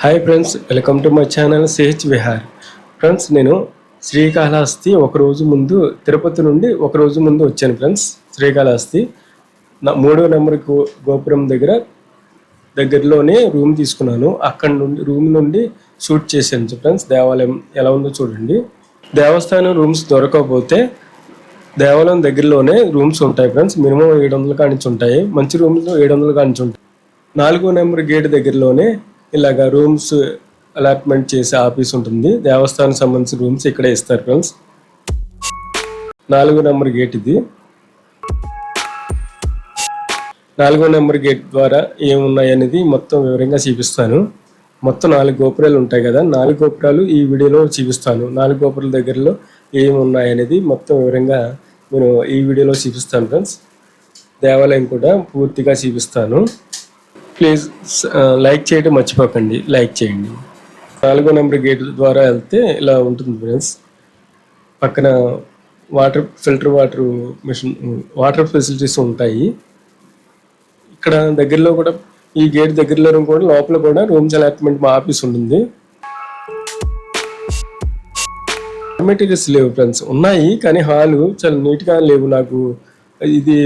Hi friends welcome to my channel CH Vihar friends నేను శ్రీకాళహస్తి ఒక రోజు ముందు తిరుపతి నుండి ఒక రోజు ముందు వచ్చాను ఫ్రెండ్స్ శ్రీకాళహస్తి నా మూడో నెంబర్ గో గోపురం దగ్గర దగ్గరలోనే రూమ్ తీసుకున్నాను. అక్కడ నుండి రూమ్ నుండి షూట్ చేశాను ఫ్రెండ్స్ దేవాలయం ఎలా ఉందో చూడండి. దేవస్థానం రూమ్స్ దొరకకపోతే దేవాలయం దగ్గరలోనే రూమ్స్ ఉంటాయి ఫ్రెండ్స్ మినిమం ఏడు వందల కానించి ఉంటాయి. మంచి రూమ్స్ ఏడు వందల కానించి ఉంటాయి. నాలుగో నెంబర్ గేట్ దగ్గరలోనే ఇలాగ రూమ్స్ అలాట్మెంట్ చేసే ఆఫీస్ ఉంటుంది. దేవస్థానం సంబంధించిన రూమ్స్ ఇక్కడే ఇస్తారు ఫ్రెండ్స్. నాలుగో నెంబర్ గేట్ ఇది. నాలుగో నెంబర్ గేట్ ద్వారా ఏమున్నాయి అనేది మొత్తం వివరంగా చూపిస్తాను. మొత్తం నాలుగు గోపురాలు ఉంటాయి కదా నాలుగు గోపురాలు ఈ వీడియోలో చూపిస్తాను. నాలుగు గోపురాల దగ్గరలో ఏమున్నాయి అనేది మొత్తం వివరంగా నేను ఈ వీడియోలో చూపిస్తాను ఫ్రెండ్స్. దేవాలయం కూడా పూర్తిగా చూపిస్తాను. ప్లీజ్ లైక్ చేయడం మర్చిపోకండి. లైక్ చేయండి. నాలుగో నెంబర్ గేట్ ద్వారా వెళ్తే ఇలా ఉంటుంది ఫ్రెండ్స్. పక్కన water filter water machine water facilities ఉంటాయి. ఇక్కడ దగ్గరలో కూడా ఈ గేట్ దగ్గరలో కూడా లోపల కూడా రూమ్స్ అలాట్మెంట్ మా ఆఫీస్ ఉంటుంది. మెటీరియల్స్ లేవు ఫ్రెండ్స్. ఉన్నాయి కానీ హాలు చాలా నీట్గా లేవు నాకు. ఇది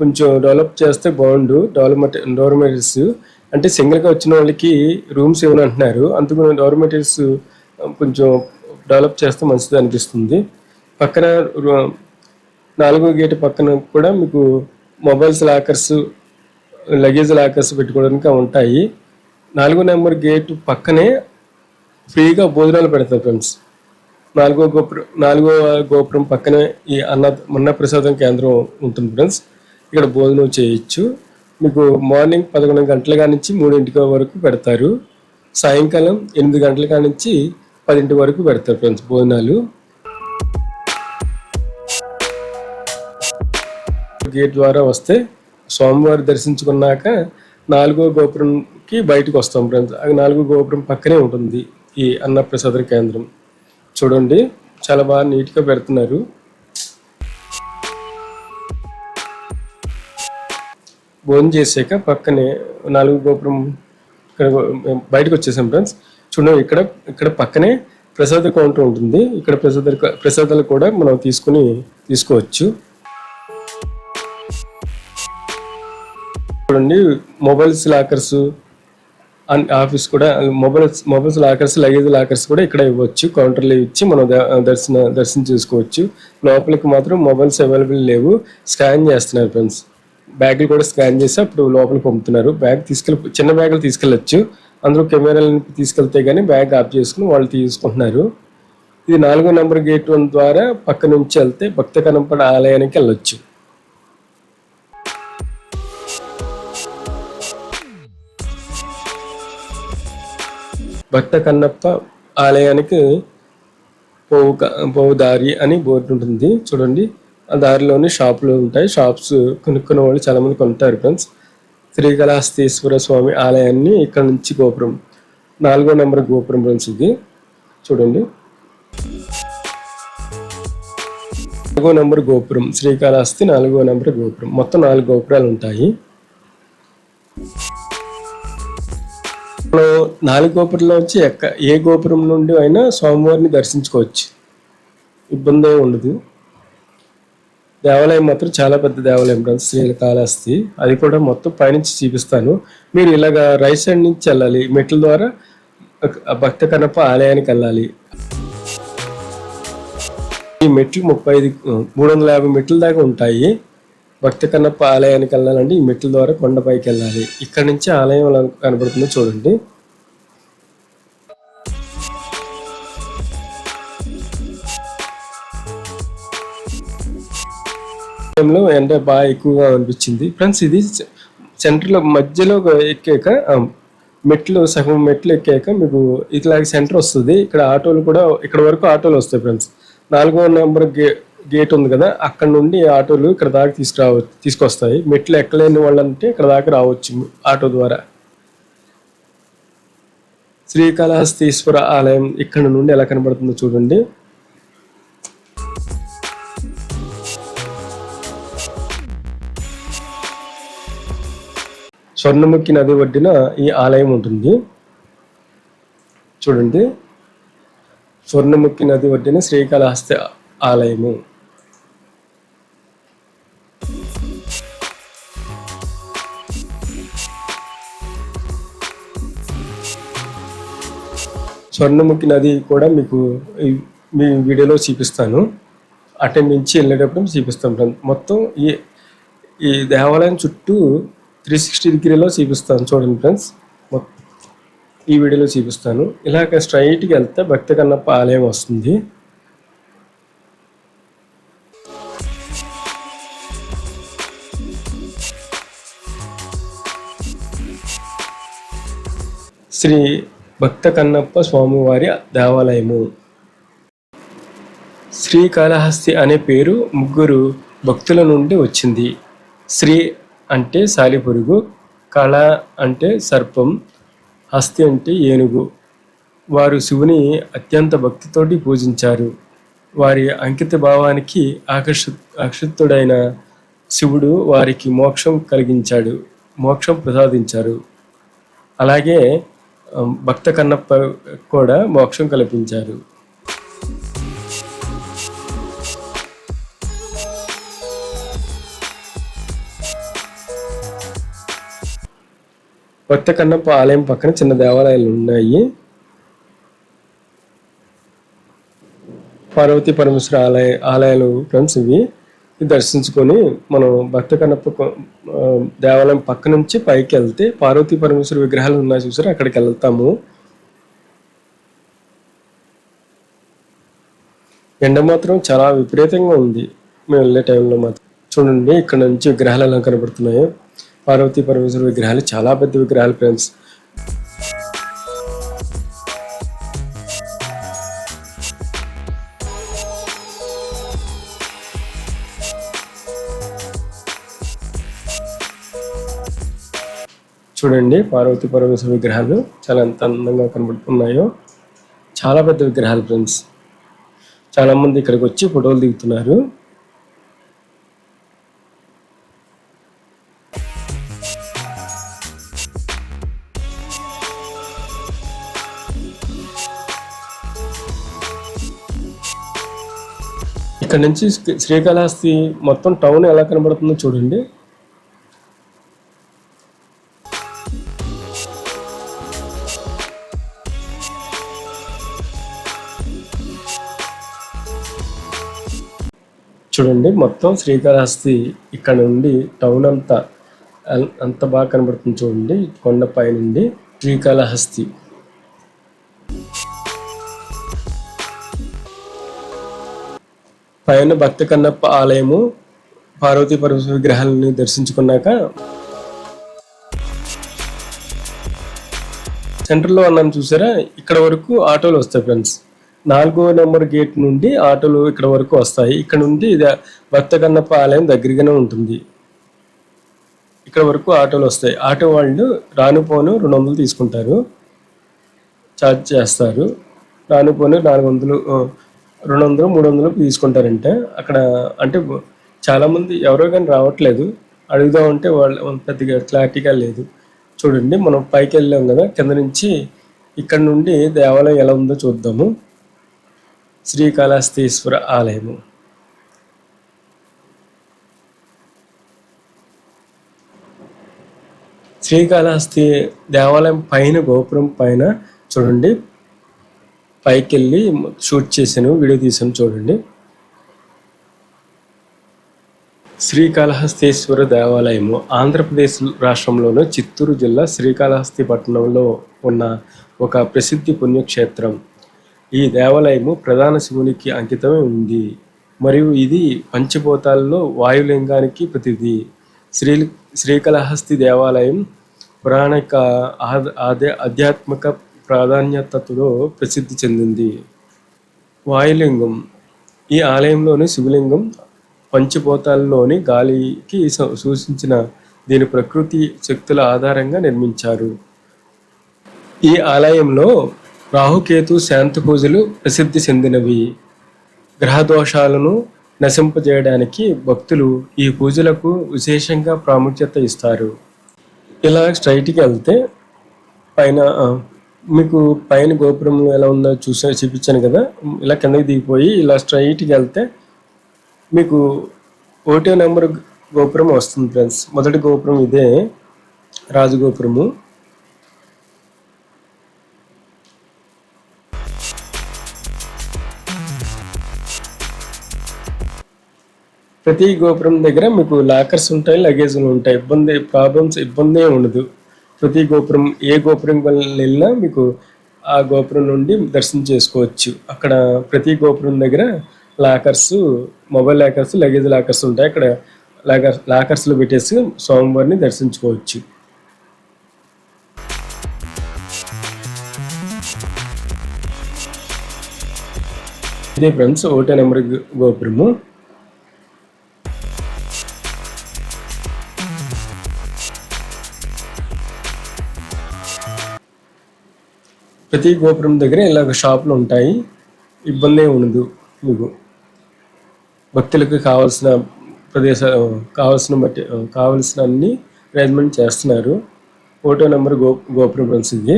కొంచెం డెవలప్ చేస్తే బాగుండు. డెవలప్మెంట్ డోర్మెటరీస్ అంటే సింగిల్గా వచ్చిన వాళ్ళకి రూమ్స్ ఏమని అంటున్నారు. అందుకు డోర్మెటరీస్ కొంచెం డెవలప్ చేస్తే మంచిది అనిపిస్తుంది. పక్కన నాలుగో గేట్ పక్కన కూడా మీకు మొబైల్స్ లాకర్స్ లగేజ్ లాకర్స్ పెట్టుకోవడానికి ఉంటాయి. నాలుగో నెంబర్ గేట్ పక్కనే ఫ్రీగా భోజనాలు పెడతారు ఫ్రెండ్స్. నాలుగో గోపురం నాలుగో గోపురం పక్కనే ఈ అన్న అన్న ప్రసాదం కేంద్రం ఉంటుంది ఫ్రెండ్స్. ఇక్కడ భోజనం చేయొచ్చు. మీకు మార్నింగ్ పదకొండు గంటల నుంచి మూడింటి వరకు పెడతారు. సాయంకాలం ఎనిమిది గంటల కాడ నుంచి పదింటి వరకు పెడతారు ఫ్రెండ్స్ భోజనాలు. గేట్ ద్వారా వస్తే స్వామివారి దర్శించుకున్నాక నాలుగో గోపురంకి బయటకు వస్తాం ఫ్రెండ్స్. అది నాలుగో గోపురం పక్కనే ఉంటుంది ఈ అన్నప్రసాద కేంద్రం. చూడండి. చాలా బాగా నీట్గా పెడుతున్నారు. భోజనం చేసాక పక్కనే నాలుగు గోపురం ఇక్కడ బయటకు వచ్చేసాం ఫ్రెండ్స్. చూడండి ఇక్కడ ఇక్కడ పక్కనే ప్రసాద కౌంటర్ ఉంటుంది. ఇక్కడ ప్రసాద ప్రసాదాలు కూడా మనం తీసుకుని తీసుకోవచ్చు. చూడండి మొబైల్స్ లాకర్స్ ఆఫీస్ కూడా mobiles mobiles lockers luggage lockers కూడా ఇక్కడ ఇవ్వచ్చు. కౌంటర్లో ఇచ్చి మనం దర్శన దర్శనం చేసుకోవచ్చు. లోపలికి మాత్రం మొబైల్స్ అవైలబుల్ లేవు. స్కాన్ చేస్తున్నారు ఫ్రెండ్స్. బ్యాగులు కూడా స్కాన్ చేసి అప్పుడు లోపలికి పంపుతున్నారు. బ్యాగ్ తీసుకెళ్ళి చిన్న బ్యాగులు తీసుకెళ్ళచ్చు. అందులో కెమెరాలను తీసుకెళ్తే కానీ బ్యాగ్ ఆఫ్ చేసుకుని వాళ్ళు తీసుకుంటున్నారు. ఇది నాలుగో నెంబర్ గేట్ వన్ ద్వారా పక్క నుంచి వెళ్తే భక్త కనపడ ఆలయానికి వెళ్ళొచ్చు. భక్త కన్నప్ప ఆలయానికి పోవు పోవు దారి అని బోర్డు ఉంటుంది. చూడండి. ఆ దారిలోని షాపులు ఉంటాయి. షాప్స్ కొనుక్కునే వాళ్ళు చాలామంది కొంటారు ఫ్రెండ్స్. శ్రీకాళహస్తీశ్వర స్వామి ఆలయాన్ని ఇక్కడ నుంచి గోపురం నాలుగో నెంబర్ గోపురం ఫ్రెండ్స్ ఇది. చూడండి. నాలుగో నెంబర్ గోపురం శ్రీకాళహస్తి నాలుగో నెంబర్ గోపురం. మొత్తం నాలుగు గోపురాలు ఉంటాయి. నాలుగు గోపురంలో వచ్చి ఎక్క ఏ గోపురం నుండి అయినా స్వామివారిని దర్శించుకోవచ్చు. ఇబ్బంది ఏమి ఉండదు. దేవాలయం మాత్రం చాలా పెద్ద దేవాలయం ఫ్రెండ్స్ శ్రీకాళహస్తి అది కూడా మొత్తం పైనుంచి చూపిస్తాను. మీరు ఇలాగ రైట్ సైడ్ నుంచి వెళ్ళాలి. మెట్ల ద్వారా భక్త కనప ఆలయానికి వెళ్ళాలి. ఈ మెట్లు ముప్పై ఐదు మూడు వందల యాభై మెట్ల దాకా ఉంటాయి. భక్తి కన్నప్ప ఆలయానికి వెళ్ళాలంటే ఈ మెట్ల ద్వారా కొండపైకి వెళ్ళాలి. ఇక్కడ నుంచి ఆలయం కనబడుతుందో చూడండి. టైంలో ఎండ బాగా ఎక్కువగా అనిపించింది. ఫ్రెండ్స్ ఇది సెంటర్లో మధ్యలో ఎక్కాక మెట్లు సగం మెట్లు ఎక్కాక మీకు ఇట్లా సెంటర్ వస్తుంది. ఇక్కడ ఆటోలు కూడా ఇక్కడ వరకు ఆటోలు వస్తాయి ఫ్రెండ్స్. నాలుగో నెంబర్ గే గేట్ ఉంది కదా అక్కడ నుండి ఆటోలు ఇక్కడ దాకా తీసుకురావ తీసుకొస్తాయి. మెట్లు ఎక్కలేని వాళ్ళంటే ఇక్కడ దాకా రావచ్చు ఆటో ద్వారా. శ్రీకాళహస్తీశ్వర ఆలయం ఇక్కడ నుండి ఎలా కనబడుతుందో చూడండి. స్వర్ణముఖి నది ఒడ్డిన ఈ ఆలయం ఉంటుంది. చూడండి. స్వర్ణముఖి నది ఒడ్డిన శ్రీకాళహస్తి ఆలయము. స్వర్ణముఖి నది కూడా మీకు మీ వీడియోలో చూపిస్తాను. అటు నుంచి వెళ్ళేటప్పుడు చూపిస్తాం మొత్తం ఈ ఈ దేవాలయం చుట్టూ త్రీ సిక్స్టీ డిగ్రీలో చూపిస్తాను చూడండి ఫ్రెండ్స్. మొత్తం ఈ వీడియోలో చూపిస్తాను. ఇలాగ స్ట్రైట్కి వెళ్తే భక్తి కన్నప్ప ఆలయం వస్తుంది. శ్రీ భక్త కన్నప్ప స్వామివారి దేవాలయము. శ్రీకాళహస్తి అనే పేరు ముగ్గురు భక్తుల నుండి వచ్చింది. శ్రీ అంటే సాలిపురుగు కళ అంటే సర్పం హస్తి అంటే ఏనుగు. వారు శివుని అత్యంత భక్తితోటి పూజించారు. వారి అంకిత భావానికి ఆకర్షి ఆకర్షితుడైన శివుడు వారికి మోక్షం కలిగించాడు మోక్షం ప్రసాదించారు. అలాగే భక్త కన్నప్ప కూడా మోక్షం కల్పించారు. భక్త కన్నప్ప ఆలయం పక్కన చిన్న దేవాలయాలు ఉన్నాయి. పార్వతీ పరమేశ్వర ఆలయ ఆలయాలు ఫ్రెండ్స్ ఇవి. దర్శించుకొని మనం భక్త కన్నప్ప దేవాలయం పక్క నుంచి పైకి వెళ్తే పార్వతీ పరమేశ్వర విగ్రహాలు ఉన్నాయి చూసారు? అక్కడికి వెళ్తాము. ఎండ మాత్రం చాలా విపరీతంగా ఉంది. మేము వెళ్ళే టైంలో మాత్రం. చూడండి ఇక్కడ నుంచి విగ్రహాలు ఎలా కనబడుతున్నాయో. పార్వతీ పరమేశ్వర విగ్రహాలు చాలా పెద్ద విగ్రహాలు ఫ్రెండ్స్. చూడండి పార్వతి పరమేశ్వర విగ్రహాలు చాలా ఎంత అందంగా కనబడుతున్నాయో. చాలా పెద్ద విగ్రహాలు ఫ్రెండ్స్. చాలామంది ఇక్కడికి వచ్చి ఫోటోలు దిగుతున్నారు. ఇక్కడ నుంచి శ్రీ- శ్రీకాళహస్తి మొత్తం టౌన్ ఎలా కనబడుతుందో చూడండి. చూడండి మొత్తం శ్రీకాళహస్తి ఇక్కడ నుండి టౌన్ అంతా అంత బాగా కనబడుతుంది చూడండి కొండపై నుండి శ్రీకాళహస్తి. పైన భక్త కన్నప్ప ఆలయము పార్వతీ పరమేశ్వర విగ్రహాలని దర్శించుకున్నాక సెంటర్లో అన్నాను చూసారా? ఇక్కడ వరకు ఆటోలు వస్తాయి ఫ్రెండ్స్. నాలుగో నెంబర్ గేట్ నుండి ఆటోలు ఇక్కడ వరకు వస్తాయి. ఇక్కడ నుండి భక్తగన్నప్ప ఆలయం దగ్గరగానే ఉంటుంది. ఇక్కడ వరకు ఆటోలు వస్తాయి. ఆటో వాళ్ళు రాను పోను రెండు వందలు తీసుకుంటారు. ఛార్జ్ చేస్తారు. రాను పోను నాలుగు వందలు రెండు వందలు మూడు వందలు తీసుకుంటారంటే. అక్కడ అంటే చాలామంది ఎవరో కానీ రావట్లేదు. అడుగుదామంటే వాళ్ళు పెద్దగా క్లారిటీగా లేదు. చూడండి మనం పైకి వెళ్ళాం కదా కింద నుంచి ఇక్కడ నుండి దేవాలయం ఎలా ఉందో చూద్దాము. శ్రీకాళహస్తీశ్వర ఆలయము. శ్రీకాళహస్తి దేవాలయం పైన గోపురం పైన చూడండి. పైకి వెళ్ళి షూట్ చేశాను వీడియో తీసాను చూడండి. శ్రీకాళహస్తీశ్వర దేవాలయము ఆంధ్రప్రదేశ్ రాష్ట్రంలోని చిత్తూరు జిల్లా శ్రీకాళహస్తి పట్టణంలో ఉన్న ఒక ప్రసిద్ధి పుణ్యక్షేత్రం. ఈ దేవాలయము ప్రధాన శివునికి అంకితమై ఉంది. మరియు ఇది పంచభూతాల్లో వాయులింగానికి ప్రతిది. శ్రీ శ్రీకాళహస్తి దేవాలయం పురాణిక ఆద- ఆధ్యాత్మిక ప్రాధాన్యతతో ప్రసిద్ధి చెందింది. వాయులింగం. ఈ ఆలయంలోని శివలింగం పంచభూతాల్లోని గాలికి సూ- సూచించిన దీని ప్రకృతి శక్తుల ఆధారంగా నిర్మించారు. ఈ ఆలయంలో రాహుకేతు శాంతి పూజలు ప్రసిద్ధి చెందినవి. గ్రహ దోషాలను నశింపజేయడానికి భక్తులు ఈ పూజలకు విశేషంగా ప్రాముఖ్యత ఇస్తారు. ఇలా స్ట్రైట్కి వెళ్తే పైన మీకు పైన గోపురం ఎలా ఉందో చూసా చూపించాను కదా. ఇలా కిందకి దిగిపోయి ఇలా స్ట్రైట్కి వెళ్తే మీకు ఓటో నెంబర్ గోపురం వస్తుంది ఫ్రెండ్స్. మొదటి గోపురం ఇదే రాజగోపురము ప్రతి గోపురం దగ్గర మీకు లాకర్స్ ఉంటాయి లగేజ్లు ఉంటాయి. ఇబ్బంది ప్రాబ్లమ్స్ ఇబ్బంది ఉండదు. ప్రతి గోపురం ఏ గోపురం వెళ్ళినా మీకు ఆ గోపురం నుండి దర్శనం చేసుకోవచ్చు. అక్కడ ప్రతి గోపురం దగ్గర lockers mobile lockers luggage lockers ఉంటాయి. అక్కడ లాకర్ లాకర్స్లో పెట్టేసి స్వామివారిని దర్శించుకోవచ్చు. ఇదే ఫ్రెండ్స్ ఓటే నెంబర్ గోపురము. ప్రతి గోపురం దగ్గర ఇలాగ షాపులు ఉంటాయి. ఇబ్బంది ఉండదు మీకు. భక్తులకు కావాల్సిన ప్రదేశాలు కావాల్సిన బట్టి కావాల్సిన అన్ని అరేంజ్మెంట్ చేస్తున్నారు. ఓటో నెంబర్ గో గోపురం ప్రసిద్ధి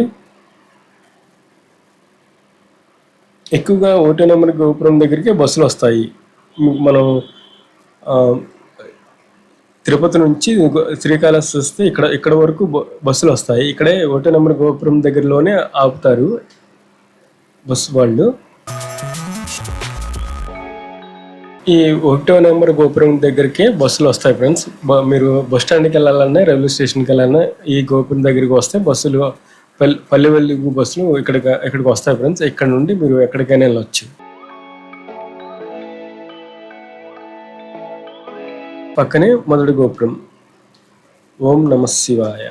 ఎక్కువగా ఓటో నెంబర్ గోపురం దగ్గరికి బస్సులు వస్తాయి. మనం తిరుపతి నుంచి గో- శ్రీకాళహస్తి వస్తే ఇక్కడ ఇక్కడ వరకు బస్సులు వస్తాయి. ఇక్కడే ఒకటో నెంబర్ గోపురం దగ్గరలోనే ఆపుతారు బస్సు వాళ్ళు. ఈ ఒకటో నెంబర్ గోపురం దగ్గరికి బస్సులు వస్తాయి ఫ్రెండ్స్. మీరు బస్ స్టాండ్కి వెళ్ళాలన్నా రైల్వే స్టేషన్కి వెళ్ళాలన్నా ఈ గోపురం దగ్గరికి వస్తే బస్సులు పల్లె పల్లె వెలుగు బస్సులు ఇక్కడ ఇక్కడికి వస్తాయి ఫ్రెండ్స్. ఇక్కడ నుండి మీరు ఎక్కడికైనా వెళ్ళొచ్చు. పక్కనే మొదటి గోపురం. ఓం నమ శివాయ.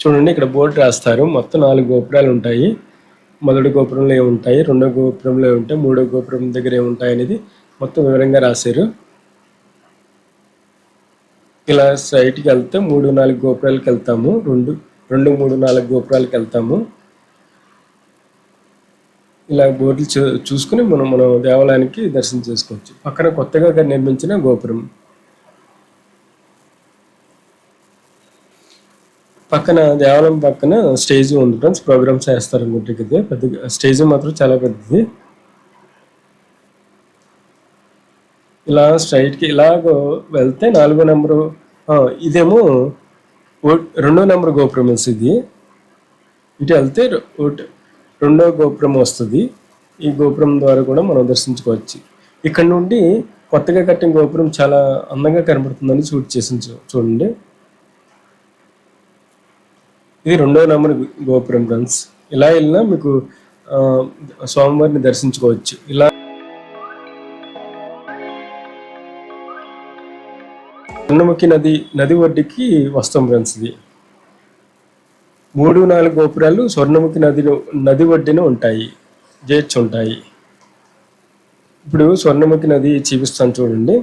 చూడండి ఇక్కడ బోర్డు రాస్తారు. మొత్తం నాలుగు గోపురాలు ఉంటాయి. మొదటి గోపురంలో ఏముంటాయి? రెండో గోపురంలో ఏముంటాయి? మూడో గోపురం దగ్గర ఏముంటాయి అనేది మొత్తం వివరంగా రాశారు. ఇలా సైట్కి వెళ్తే మూడు నాలుగు గోపురాలకు వెళ్తాము. రెండు రెండు మూడు నాలుగు గోపురాలకు వెళ్తాము. ఇలా బోర్డులు చూ చూసుకుని మనం మన దేవాలయానికి దర్శనం చేసుకోవచ్చు. పక్కన కొత్తగా నిర్మించిన గోపురం. పక్కన దేవాలయం పక్కన స్టేజ్ ఉంది ఫ్రెండ్స్. ప్రోగ్రామ్స్ చేస్తారు అనుకుంటే పెద్ద స్టేజ్ మాత్రం చాలా పెద్దది. ఇలా స్ట్రైట్కి కి ఇలాగ వెళ్తే నాలుగో నెంబరు ఇదేమో ఓ- రెండో నెంబర్ గోపురం ఇది. ఇటు వెళ్తే రె- రెండో గోపురం వస్తుంది. ఈ గోపురం ద్వారా కూడా మనం దర్శించుకోవచ్చు. ఇక్కడ నుండి కొత్తగా కట్టిన గోపురం చాలా అందంగా కనబడుతుందని షూట్ చేసి చూ- చూడండి. ఇది రెండో నెంబర్ గోపురం ఫ్రెండ్స్. ఇలా వెళ్ళినా మీకు స్వామివారిని దర్శించుకోవచ్చు. ఇలా అన్నముఖి నది నది ఒడ్డుకి వస్తాం ఫ్రెండ్స్ ఇది. మూడు నాలుగు గోపురాలు స్వర్ణముఖి నదిలో నది ఒడ్డున ఉంటాయి. గేట్స్ ఉంటాయి. ఇప్పుడు స్వర్ణముఖి నది చూపిస్తాను చూడండి.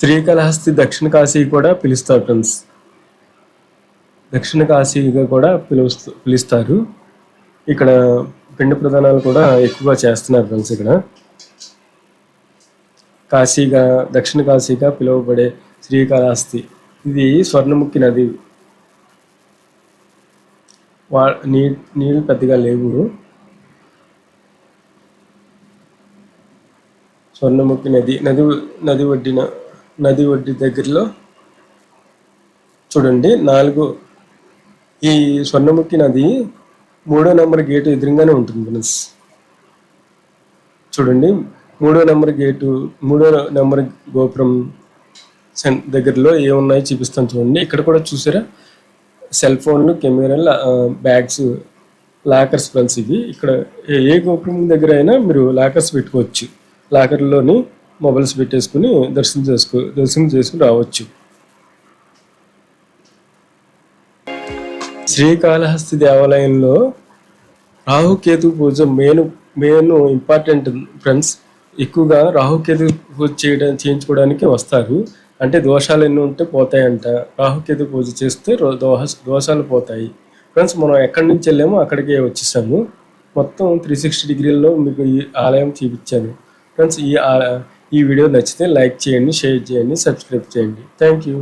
శ్రీకాళహస్తి దక్షిణ కాశీ కూడా పిలుస్తారు ఫ్రెండ్స్. దక్షిణ కాశీగా కూడా పిలుస్తూ పిలుస్తారు. ఇక్కడ పిండ ప్రధానాలు కూడా ఎక్కువగా చేస్తున్నారు ఫ్రెండ్స్ ఇక్కడ. కాశీగా దక్షిణ కాశీగా పిలువబడే శ్రీకాళహస్తి. ఇది స్వర్ణముఖి నది. వా నీ నీళ్ళు పెద్దగా లేవు. స్వర్ణముఖి నది. నది నది ఒడ్డిన నది ఒడ్డి దగ్గరలో చూడండి నాలుగు ఈ స్వర్ణముఖి నది మూడో నెంబర్ గేటు ఎదురుగానే ఉంటుంది ఫ్రెండ్స్. చూడండి మూడో నెంబర్ గేటు మూడో నెంబర్ గోపురం సెన్ దగ్గరలో ఏమున్నాయో చూపిస్తాను చూడండి. ఇక్కడ కూడా చూసారా? సెల్ ఫోన్లు కెమెరాలు బ్యాగ్స్ లాకర్స్ ఫ్రెండ్స్ ఇవి. ఇక్కడ ఏ- ఏ గోపురం దగ్గర అయినా మీరు లాకర్స్ పెట్టుకోవచ్చు. లాకర్లోని మొబైల్స్ పెట్టేసుకుని దర్శనం చేసుకో దర్శనం చేసుకుని రావచ్చు. శ్రీకాళహస్తి దేవాలయంలో Rahu Ketu puja main main important friends. ఎక్కువగా రాహుకేతు పూజ చేయడం చేయించుకోవడానికి వస్తారు. అంటే దోషాలు ఎన్ని ఉంటే పోతాయంట. రాహుకేతు పూజ చేస్తే దోహ దోషాలు పోతాయి. ఫ్రెండ్స్ మనం ఎక్కడి నుంచి వెళ్ళామో అక్కడికే వచ్చేసాము. మొత్తం త్రీ సిక్స్టీ డిగ్రీల్లో మీకు ఈ ఆలయం చూపించాను. ఫ్రెండ్స్ ఈ ఈ వీడియో నచ్చితే లైక్ చేయండి షేర్ చేయండి సబ్స్క్రైబ్ చేయండి. Thank you.